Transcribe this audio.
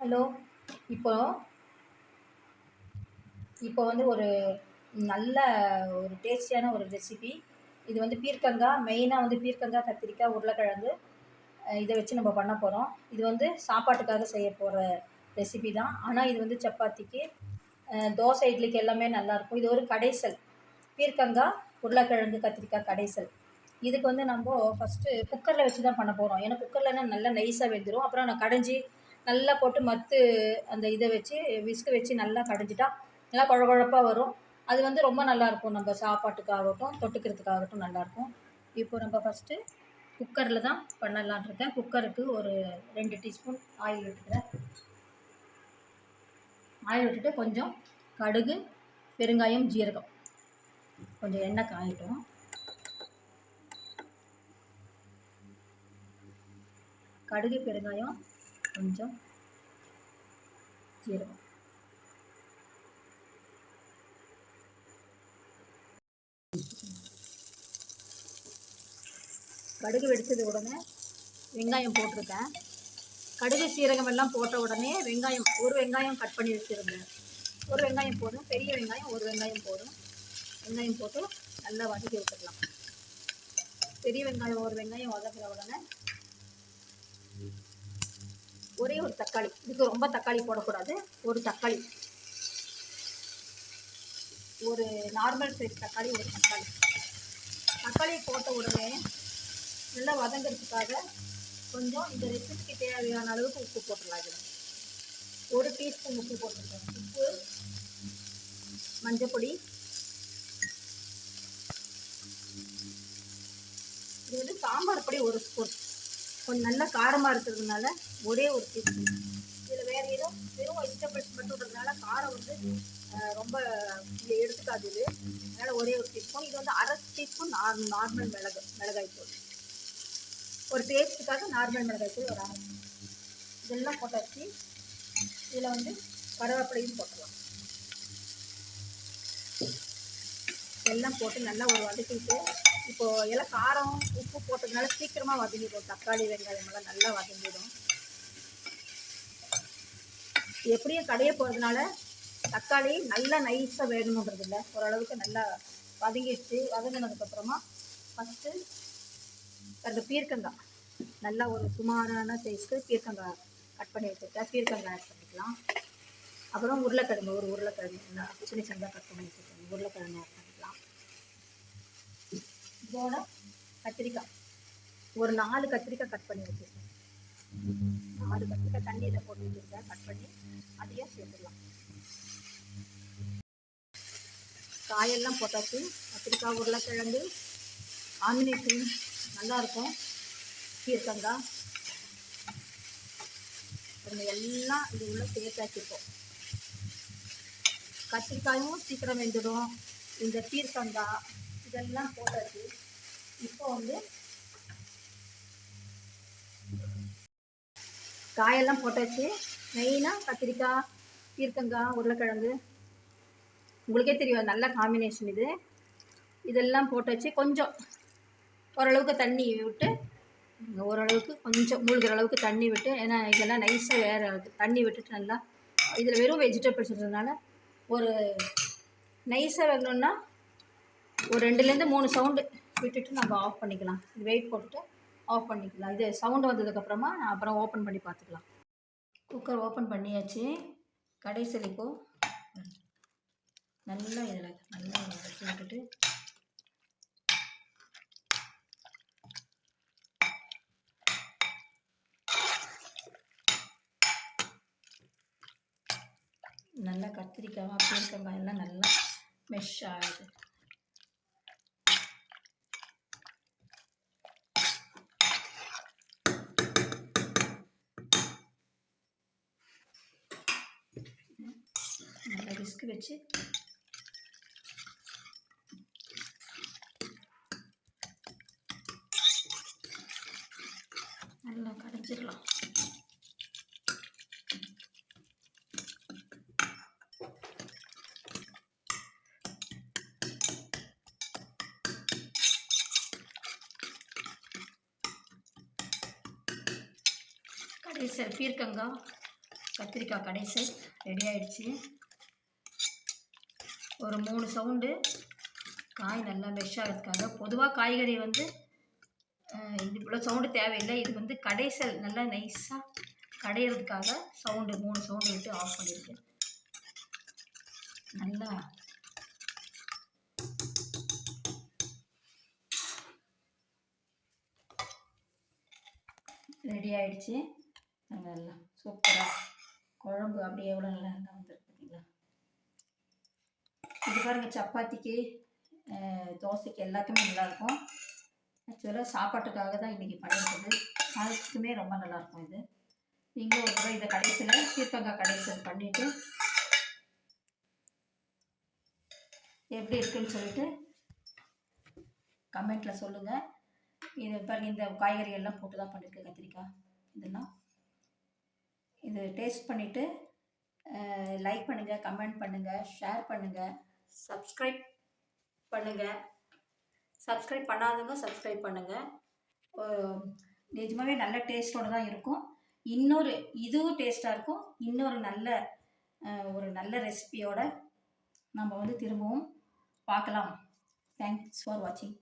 Hello. இப்போ இப்போ வந்து ஒரு நல்ல ஒரு டேஸ்டியான ஒரு ரெசிபி இது வந்து பீர்க்கங்காய் மெயினாக வந்து பீர்க்கங்காய் கத்திரிக்காய் உருளைக்கிழங்கு. இதை வச்சு நம்ம பண்ண போகிறோம் இது வந்து சாப்பாட்டுக்காக செய்ய போகிற ரெசிபி தான். ஆனால் இது வந்து சப்பாத்திக்கு தோசை இட்லிக்கு எல்லாமே நல்லாயிருக்கும் இது ஒரு கடைசல். பீர்க்கங்காய் உருளைக்கிழங்கு கத்திரிக்காய் கடைசல். இதுக்கு வந்து நம்ம ஃபஸ்ட்டு குக்கரில் வச்சு தான் பண்ண போகிறோம் ஏன்னா குக்கர்லன்னா நல்லா நைஸாக வெந்துடும் அப்புறம் நான் கடைஞ்சி நல்லா போட்டு மத்து அந்த இதை வச்சு விஸ்கு வச்சு நல்லா கடைஞ்சிட்டா நல்லா குழ குழப்பாக வரும். அது வந்து ரொம்ப நல்லாயிருக்கும். நம்ம சாப்பாட்டுக்காகட்டும் தொட்டுக்கிறதுக்காகட்டும் நல்லாயிருக்கும். இப்போ நம்ம ஃபஸ்ட்டு குக்கரில் தான் பண்ணலான் இருக்கேன். குக்கருக்கு ஒரு ரெண்டு டீஸ்பூன் ஆயில் விட்டுக்கிறேன் ஆயில் விட்டுட்டு கொஞ்சம் கடுகு பெருங்காயம் ஜீரகம். கொஞ்சம் எண்ணெய் காயிட்டோம். கடுகு பெருங்காயம் கொஞ்சம் ஜீரகம் கடுகு வெடிச்சது உடனே வெங்காயம் போட்டிருக்கேன். கடுகு சீரகம் எல்லாம் போட்ட உடனே வெங்காயம் ஒரு வெங்காயம் கட் பண்ணி வச்சுருந்தேன். ஒரு வெங்காயம் போதும் பெரிய வெங்காயம் ஒரு வெங்காயம் போதும். வெங்காயம் போட்டு நல்லா வதக்கி விட்டுக்கலாம் பெரிய வெங்காயம் ஒரு வெங்காயம் வதக்கிற உடனே ஒரே ஒரு தக்காளி. இதுக்கு ரொம்ப தக்காளி போடக்கூடாது. ஒரு தக்காளி. ஒரு நார்மல் சைஸ் தக்காளி ஒரு தக்காளி. தக்காளி போட்ட உடனே நல்லா வதங்கிறதுக்காக கொஞ்சம் இந்த ரெசிபிக்கு தேவையான அளவுக்கு உப்பு போட்டுடலாம் இதில். ஒரு டீஸ்பூன் உப்பு போட்டுருக்கோம் உப்பு மஞ்சப்பொடி இது வந்து சாம்பார் பொடி ஒரு ஸ்பூன். கொஞ்சம் நல்லா காரமாக இருக்கிறதுனால ஒரே ஒரு டீஸ்பூன் இதில் வேறு எதுவும் வெறும் வெஜிடபிள்ஸ் மட்டும் காரம் வந்து ரொம்ப இதில் எடுத்துக்காது இது. அதனால் ஒரே ஒரு டீஸ்பூன் இது வந்து அரை டீஸ்பூன் நார் நார்மல் மிளகு மிளகாய் தூள். ஒரு டேஸ்ட்டுக்காக நார்மல் மிளகாய் தூள் ஒரு அரை இதெல்லாம் போட்டாச்சு இதில் வந்து கருவேப்பிலையும் போட்டுருவோம் எல்லாம் போட்டு நல்லா ஒரு வதக்கிட்டு இப்போ எல்லாம் காரம் உப்பு போட்டதுனால சீக்கிரமாக வதங்கிடும் தக்காளி வெங்காயம் எல்லாம் நல்லா வதங்கிடும். எப்படியும் கடைய போகிறதுனால தக்காளி நல்லா நைஸாக வேகணுன்றது இல்லை. ஓரளவுக்கு நல்லா வதங்கிடுச்சு. வதங்கினதுக்கப்புறமா ஃபஸ்ட்டு ரெண்டு பீர்க்கங்காய். நல்லா ஒரு சுமாரான சைஸ்க்கு பீர்க்கங்காய் கட் பண்ணி வச்சுருக்கேன். பீர்க்கங்காய் ஆட் பண்ணிக்கலாம். அப்புறம் உருளைக்கிழங்கு ஒரு உருளைக்கிழங்கு சின்ன சின்னதாக கட் பண்ணி வச்சுருக்கேன். உருளைக்கிழங்கு ஆட் இதோட கத்திரிக்காய். ஒரு நாலு கத்திரிக்காய் கட் பண்ணி வச்சுருக்கேன். நாலு கத்திரிக்காய் தண்ணியில் போட்டு வச்சுருக்கேன். கட் பண்ணி அதையும் சேர்த்துடலாம். காயெல்லாம் போட்டாச்சு. கத்திரிக்காய் உருளைக்கிழங்கு காம்பினேஷன் நல்லாயிருக்கும் கீர்த்தங்காய் நம்ம எல்லாம் இது உள்ள சேர்த்தாச்சிருக்கோம் கத்திரிக்காயும் சீக்கிரம் வெந்துடும். இந்த பீர்க்கங்காய் இதெல்லாம் போட்டாச்சு. இப்போ வந்து காயெல்லாம் போட்டாச்சு. மெயினாக கத்திரிக்காய் பீர்க்கங்காய் உருளைக்கிழங்கு. உங்களுக்கே தெரியும் நல்ல காம்பினேஷன் இது. இதெல்லாம் போட்டாச்சு. கொஞ்சம் ஓரளவுக்கு தண்ணி விட்டு ஓரளவுக்கு கொஞ்சம் மூழ்கிற அளவுக்கு தண்ணி விட்டு ஏன்னா இதெல்லாம் நைஸாக வேறு தண்ணி விட்டுட்டு நல்லா இதில் வெறும் வெஜிடபிள்ஸ் இருந்ததுனால ஒரு நைஸாக வேகணும்னா ஒரு ரெண்டுலேருந்து மூணு சவுண்டு விட்டுட்டு நம்ம ஆஃப் பண்ணிக்கலாம். இது வெயிட் போட்டுட்டு ஆஃப் பண்ணிக்கலாம். இது சவுண்டு வந்ததுக்கப்புறமா நான் அப்புறம் ஓப்பன் பண்ணி பார்த்துக்கலாம். குக்கர் ஓப்பன் பண்ணியாச்சு. கடைசியில் இப்போது நல்லா இதில் நல்லா வச்சு விட்டுட்டு நல்லா கத்திரிக்காய் பீர்க்கங்காய் எல்லாம் நல்லா மெஷ் ஆகுது. நல்லா ரிஸ்க் வச்சு. நல்லா கடைஞ்சிடலாம். கடைசி பீர்க்கங்காய் கத்திரிக்காய் கடைசி. ரெடி ஆயிடுச்சு. ஒரு மூணு சவுண்டு. காய் நல்லா ஃப்ரெஷ்ஷாக ஆகிறதுக்காக பொதுவாக காய்கறி வந்து இது இவ்வளோ சவுண்டு தேவையில்லை. இது வந்து கடைசல் நல்லா நைஸாக கடையிறதுக்காக சவுண்டு மூணு சவுண்டு விட்டு ஆஃப் பண்ணியிருக்கேன் நல்லா ரெடி ஆயிடுச்சு. நல்லா சூப்பராக குழம்பு அப்படியே எவ்வளோ நல்லா இருந்தால் வந்துருக்கு இது பாருங்கள் சப்பாத்திக்கு தோசைக்கு எல்லாத்துக்குமே நல்லாயிருக்கும். ஆக்சுவலாக சாப்பாட்டுக்காக தான் இன்றைக்கி பண்ணியிருக்குது அதுக்குமே ரொம்ப நல்லாயிருக்கும் இது. நீங்களும் ஒரு தடவை இதை கடைசியில் சீர்பங்காய் கடைசியில் பண்ணிவிட்டு எப்படி இருக்குன்னு சொல்லிட்டு கமெண்ட்டில் சொல்லுங்கள் இது பாருங்கள் இந்த காய்கறி எல்லாம் போட்டு தான் பண்ணியிருக்கேன் கத்திரிக்காய். இதெல்லாம். இது டேஸ்ட் பண்ணிவிட்டு லைக் பண்ணுங்கள் கமெண்ட் பண்ணுங்கள் ஷேர் பண்ணுங்கள் சப்ஸ்கிரைப் பண்ணுங்கள் சப்ஸ்கிரைப் பண்ணாதவங்க சப்ஸ்கிரைப் பண்ணுங்கள் நிஜமாகவே நல்ல டேஸ்ட்டோடு தான் இருக்கும். இன்னொரு இதுவும் டேஸ்ட்டாக இருக்கும். இன்னொரு நல்ல ஒரு நல்ல ரெசிபியோட நம்ம வந்து திரும்பவும் பார்க்கலாம். தேங்க்ஸ் ஃபார் வாட்சிங்